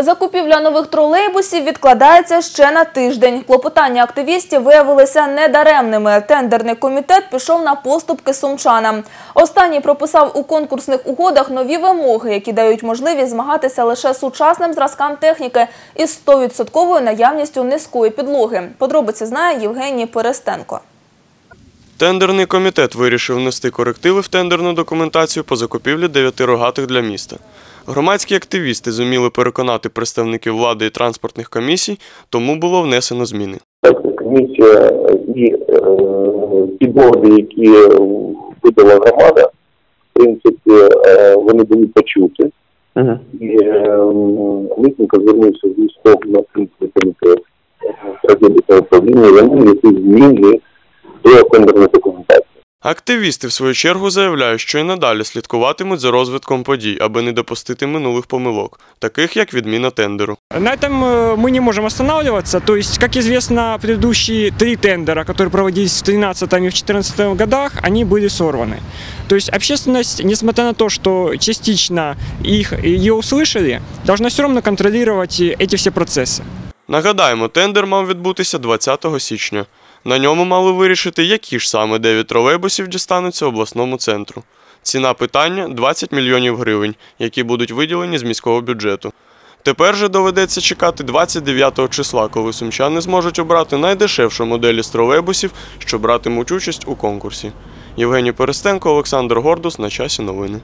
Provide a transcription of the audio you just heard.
Закупівля нових тролейбусів відкладається ще на тиждень. Клопотання активістів виявилися недаремними. Тендерний комітет пішов на поступки сумчанам. Останній прописав у конкурсних угодах нові вимоги, які дають можливість змагатися лише сучасним зразкам техніки із 100% наявністю низької підлоги. Подробиці знає Євгеній Перестенко. Тендерний комітет вирішив внести корективи в тендерну документацію по закупівлі дев'яти рогатих для міста. Громадські активісти зуміли переконати представників влади і транспортних комісій, тому було внесено зміни. комісія і е, ті договори, які видала громада, в принципі, е, вони були почуті. І е, звернувся з листом на принципі комітет управління, вони внесли зміни до тендерної документації. Активісти, в свою чергу, заявляють, що і надалі слідкуватимуть за розвитком подій, аби не допустити минулих помилок, таких як відміна тендеру. На этом э, мы не можем останавливаться. То есть, как известно, предыдущие три тендера, которые проводились в 2013 и в 2014 годах, они были сорваны. То есть общественность, несмотря на то, что частично их, ее услышали, должна все равно контролировать э, эти все процессы. Нагадаємо, тендер мав відбутися 20 січня. На ньому мали вирішити, які ж саме 9 тролейбусів дістануться обласному центру. Ціна питання 20 мільйонів гривень, які будуть виділені з міського бюджету. Тепер же доведеться чекати 29 числа, коли сумчани зможуть обрати найдешевшу модель із тролейбусів, що братимуть участь у конкурсі. Євгеній Перестенко, Олександр Гордус на часі новини.